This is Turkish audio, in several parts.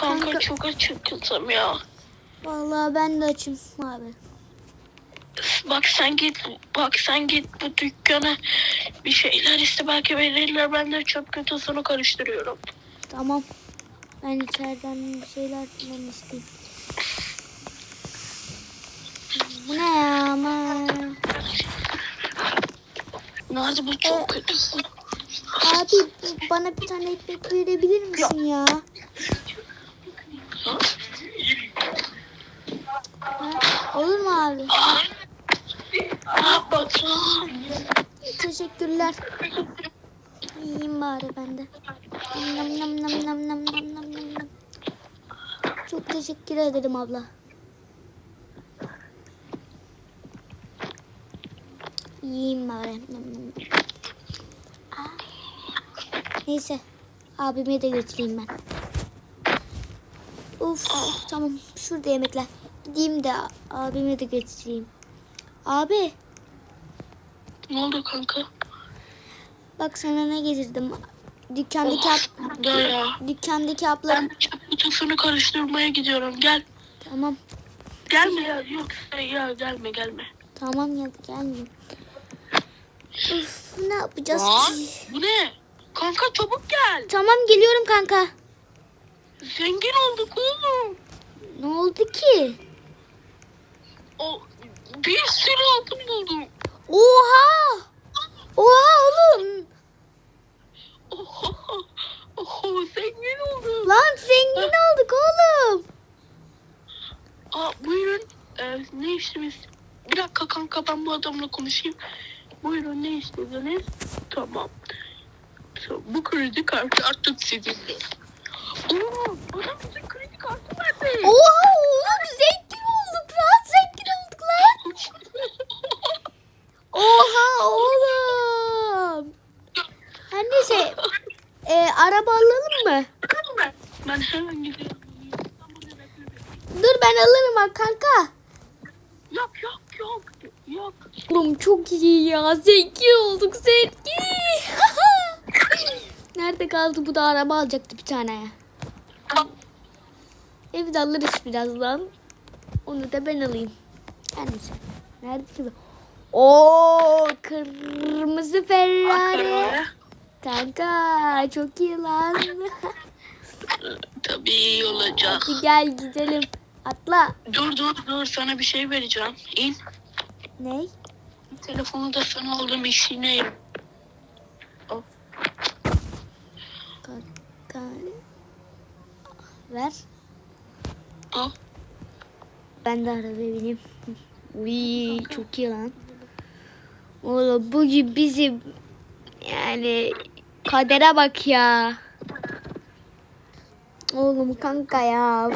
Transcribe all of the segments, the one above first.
Kanka, Kanka- çok açım kızım ya. Vallahi ben de açım abi. Bak sen git, bak sen git bu dükkana bir şeyler iste belki verirler. Ben de çöp kutusunu karıştırıyorum. Tamam. Ben içeriden bir şeyler falan isteyeyim. Bu ne ya ama? Nerede bu çok kötü. Abi bana bir tane ekmek verebilir misin ya? Olur mu abi? Teşekkürler. Yiyeyim bari ben de. Nam nam nam nam nam nam nam nam. Çok teşekkür ederim abla. Yiyeyim bari. Nam nam. Neyse. Abime de götüreyim ben. Of tamam. Şurada yemekler. Gideyim de abime de götüreyim. Abi. Ne oldu kanka? Bak sana ne getirdim. Dükkandaki ab Da ya. dükkandaki abla. Ben çöp kutusunu karıştırmaya gidiyorum. Gel. Tamam. Gelme ya. Yok ya gelme gelme. Tamam ya gelmeyeyim. Uf ne yapacağız Lan ki? bu ne? Kanka çabuk gel. Tamam geliyorum kanka. Zengin olduk oğlum. Ne oldu ki? O bir sürü altın buldum. Oha! Oha oğlum. Oho, oho zengin oldum. Lan zengin olduk oğlum. Aa, buyurun. Ee, ne işimiz? Bir dakika kanka ben bu adamla konuşayım. Buyurun ne istediniz? Tamam. Bu kredi kartı artık sizinle. Oo, bana bizim kredi kartı verdi. Oha oğlum zengin olduk lan zengin olduk lan. Oha oğlum. Neyse. E, araba alalım mı? ben hemen gidiyorum. Dur ben alırım ha kanka. Yok yok yok. Yok. Oğlum çok iyi ya. Zengin olduk zengin. Nerede kaldı bu da araba alacaktı bir tane ya. Evde alırız birazdan. Onu da ben alayım. Neyse. Nerede ki? Oo kırmızı Ferrari. Kanka çok iyi lan. Tabii iyi olacak. Hadi gel gidelim. Atla. Dur dur dur sana bir şey vereceğim. İn. Ne? Telefonu da sana aldım işine. Kanka. Ver. Al. Ben de arabaya bineyim. Uy çok iyi lan. Oğlum bugün bizim yani kadere bak ya. Oğlum kanka ya.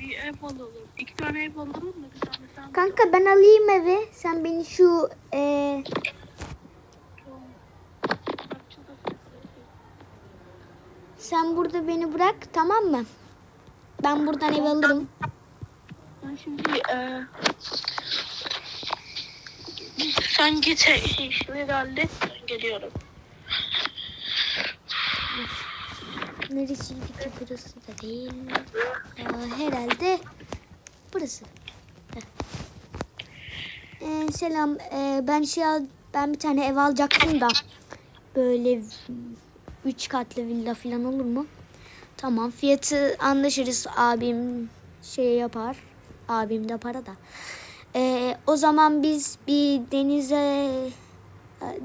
Bir ev alalım. İki tane ev alalım mı? Bir tane sen. Kanka ben alayım evi. Sen beni şu e, sen burada beni bırak tamam mı? Ben buradan ev alırım. Ben şimdi e, sen git e, işleri hallet. Ben geliyorum. Neresiydi ki burası da değil. Aa, herhalde burası. Ee, selam. Ee, ben şey al, ben bir tane ev alacaktım da böyle üç katlı villa falan olur mu? Tamam. Fiyatı anlaşırız. Abim şey yapar. Abim de para da. Ee, o zaman biz bir denize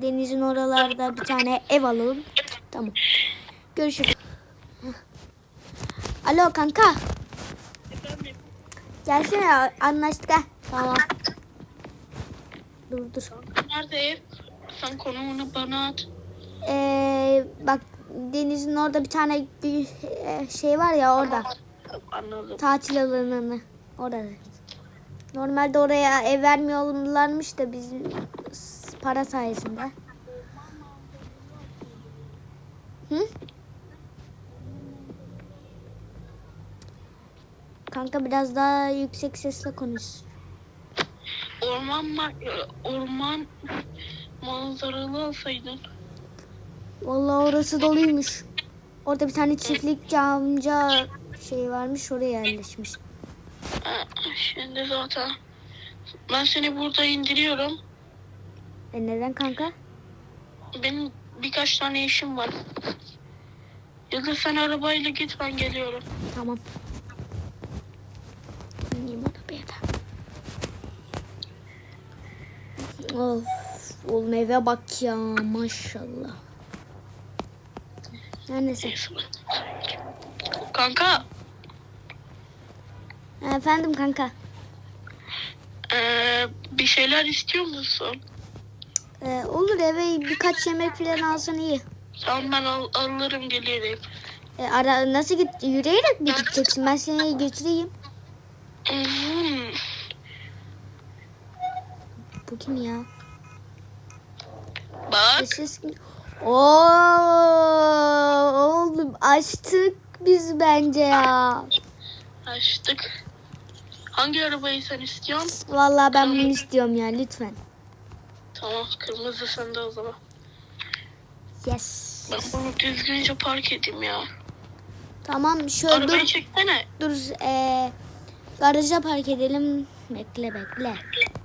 denizin oralarda bir tane ev alalım. Tamam. Görüşürüz. Alo kanka. Efendim? Gelsene anlaştık ha. Tamam. Dur dur. Nerede ev? Sen konumunu bana at. Ee, bak denizin orada bir tane e, şey var ya orada. Anladım. Tatil alanını. Orada. Normalde oraya ev vermiyorlarmış da bizim para sayesinde. Hı? Kanka biraz daha yüksek sesle konuş. Orman ma- orman manzaralı alsaydın. Vallahi orası doluymuş. Orada bir tane çiftlikçi amca şey varmış oraya yerleşmiş. Şimdi zaten ben seni burada indiriyorum. E neden kanka? Benim birkaç tane işim var. Ya da sen arabayla git ben geliyorum. Tamam. İneyim arabaya da. Of. Oğlum eve bak ya maşallah. Her neyse. Kanka Efendim kanka. eee, bir şeyler istiyor musun? Ee, olur eve birkaç yemek falan alsan iyi. Tamam ben al- alırım gelirim. E, ara nasıl git yürüyerek mi gideceksin? Ben seni götüreyim. Hmm. Bu kim ya? Bak Ses? Oo, oğlum açtık biz bence ya. açtık. Hangi arabayı sen istiyorsun? Vallahi ben bunu istiyorum ya lütfen. Tamam kırmızı sende o zaman. Yes. Ben bunu düzgünce park edeyim ya. Tamam şöyle Arabayı dur. çeksene. Dur e, garaja park edelim. Bekle bekle. Doğru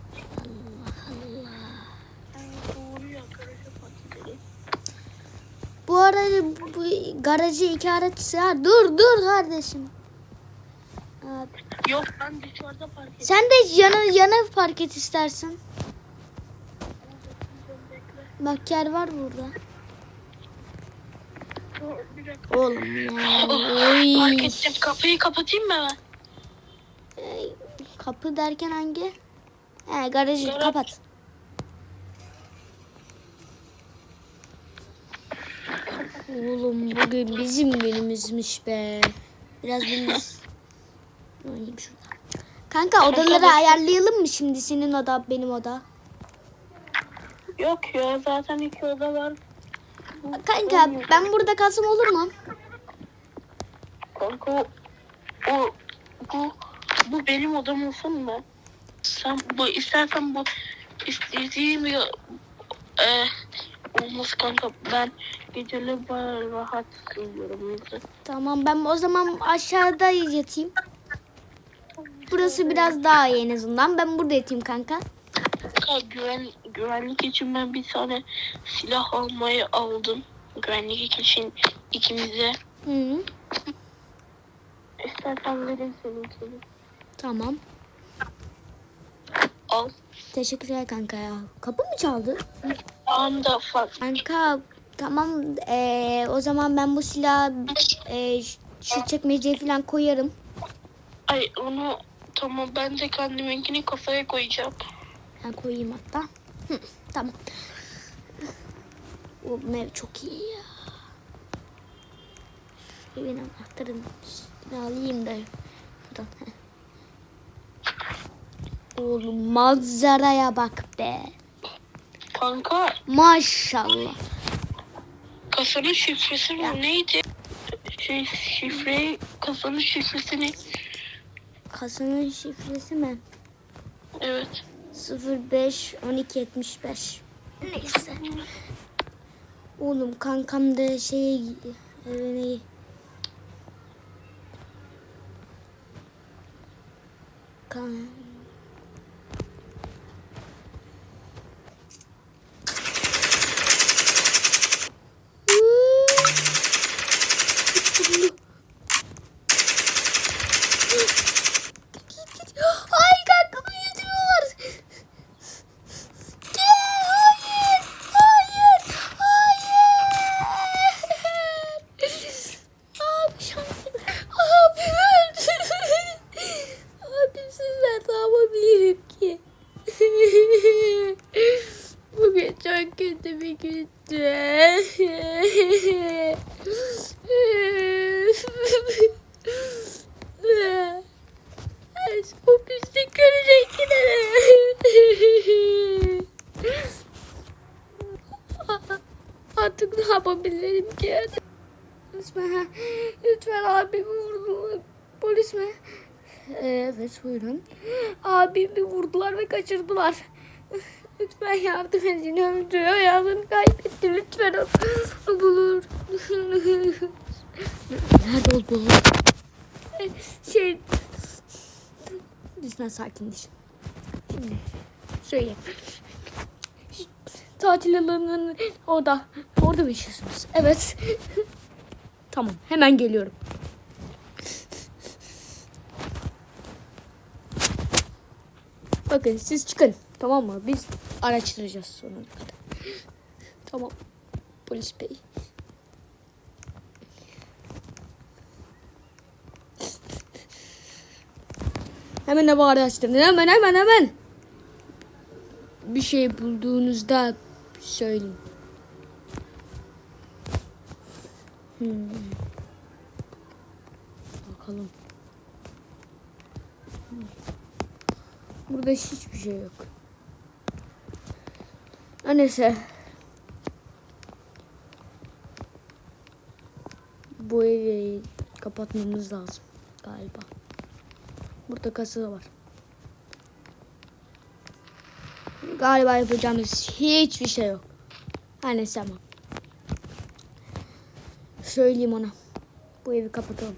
Bu arada bu garajı iki araç sığar. Dur dur kardeşim. Abi, Yok ben dışarıda park edeyim. Sen de yana yana park et istersen. Bak yer var burada. Oğlum ya. Park Oy. ettim. Kapıyı kapatayım mı ben? Ey, Kapı derken hangi? He garajı Garaj. kapat. Oğlum bugün bizim günümüzmüş be. Biraz biz oynayayım şurada. Kanka odaları ayarlayalım mı şimdi senin oda benim oda? Yok ya zaten iki oda var. Kanka ben burada kalsam olur mu? Kanka o, o bu bu benim odam olsun mu? Sen bu istersen bu istediğim ya e, olmaz kanka ben geceleri bayağı rahat uyuyorum. Tamam ben o zaman aşağıda yatayım. Burası biraz daha iyi en azından. Ben burada yatayım kanka. Kanka güven, güvenlik için ben bir tane silah almayı aldım. Güvenlik için ikimize. Hı, İstersen vereyim seninkini. tamam. Al. Teşekkürler kanka ya. Kapı mı çaldı? Tamam da fark. Kanka tamam ee, o zaman ben bu silahı ee, şu çekmeceye falan koyarım. Ay onu tamam ben de kendiminkini kafaya koyacağım. Ben koyayım hatta. Hı, tamam. O ev çok iyi ya. Evin anahtarını alayım da. Şuradan. heh. Oğlum manzaraya bak be. Kanka Maşallah. kasanın şifresi mi neydi? Şey şifreyi kasanın şifresini Kasanın şifresi mi? evet. 05 12 75. Neyse. Oğlum kankam da şey evine kan Ay kanka büyütüyor. Hayır, hayır, hayır. Abi şansım. Abi öldü. Abi sizler ne yapabilirim ki? Bugün çok kötü bir gündü. O pislik görecekler. Artık ne yapabilirim ki? Lütfen, lütfen abimi vurdular. Polis mi? Evet buyurun. Abimi vurdular ve kaçırdılar. Lütfen yardım edin. Öldü. Hayatını kaybetti. Lütfen onu bulur. Nerede oldu? Şey... Lütfen sakinleş. Şimdi söyle. Tatil alanının orada. Orada mı yaşıyorsunuz? Evet. tamam hemen geliyorum. Bakın siz çıkın. Tamam mı? Biz araştıracağız sonuna. Tamam. Polis bey. Hemen evi araştırın. Hemen hemen hemen. Bir şey bulduğunuzda söyleyin. Hmm. Bakalım. Hmm. Burada hiçbir şey yok. Neyse. Bu evi kapatmamız lazım galiba. Burada kasa var. Galiba yapacağımız hiçbir şey yok. Her neyse ama. Söyleyeyim ona. Bu evi kapatalım.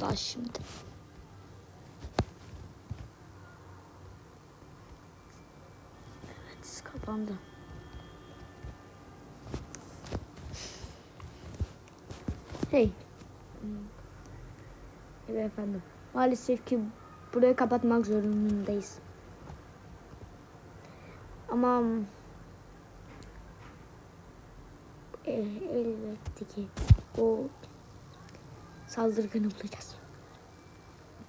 Daha şimdi. Kapandı. Hey. Evet efendim. Maalesef ki burayı kapatmak zorundayız. Ama e, elbette ki o saldırganı bulacağız.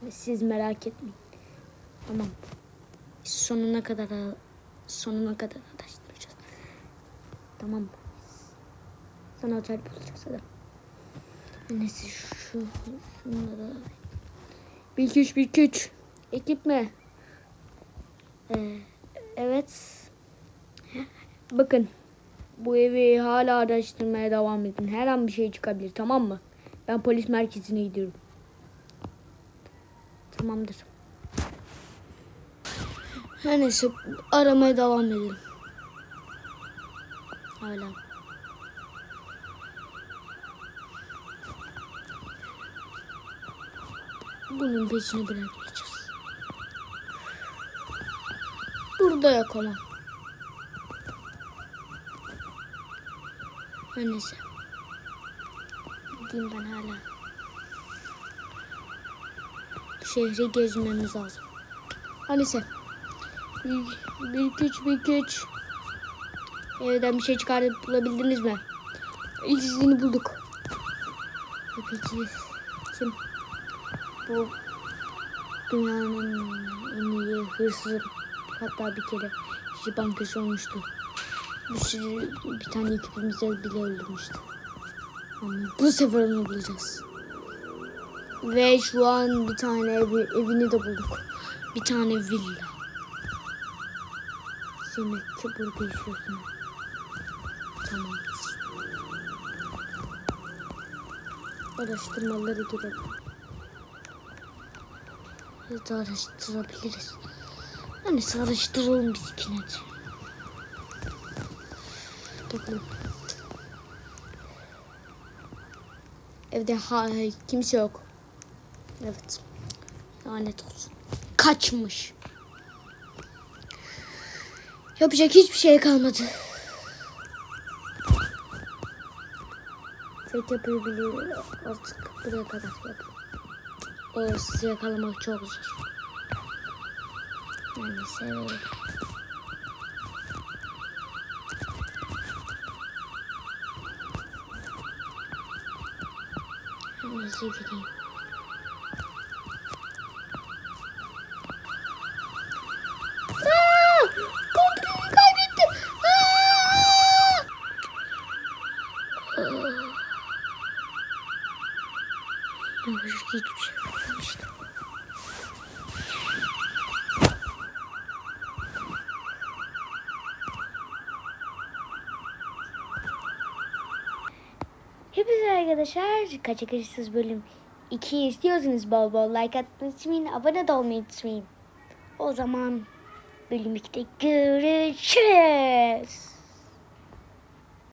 Siz merak etmeyin. Tamam. Sonuna kadar sonuna kadar araştıracağız. Tamam mı? Sana otel bulacağız hadi. Neyse şu şunları. 1 2 3 1 2 3. Ekip mi? Ee, evet. Bakın. Bu evi hala araştırmaya devam edin. Her an bir şey çıkabilir tamam mı? Ben polis merkezine gidiyorum. Tamamdır. Her neyse aramaya devam edelim. Hala. Bunun peşini bırakmayacağız. Burada yok ama. Her neyse. Gideyim ben hala. Şehri gezmemiz lazım. Her neyse. Bir, bir iki üç, bir iki üç. Evden bir şey çıkarıp bulabildiniz mi? İlk izini bulduk. Peki kim? Bu dünyanın en iyi hırsızı hatta bir kere işi bankası olmuştu. Bir sürü bir tane ekibimize bile öldürmüştü. Ama bu sefer onu bulacağız. Ve şu an bir tane evi, evini de bulduk. Bir tane villa. Demek ki burada yaşıyorsun. Tamam. Araştırmaları gidelim. Ya da araştırabiliriz. Hani araştıralım biz ikine de. Bakalım. Evde ha kimse yok. Evet. Lanet olsun. Kaçmış. Yapacak hiçbir şey kalmadı. Tek yapabiliyor artık buraya kadar yap. O sizi yakalamak çok zor. Yani severim. Nasıl gideyim? Aa! Kontrolü kaybettim. Aa! Aa! Hiçbir şey. Hepinize arkadaşlar Kaçak Hırsız bölüm 2 istiyorsanız bol bol like atmayı unutmayın. Abone de olmayı unutmayın. O zaman bölüm 2'de görüşürüz.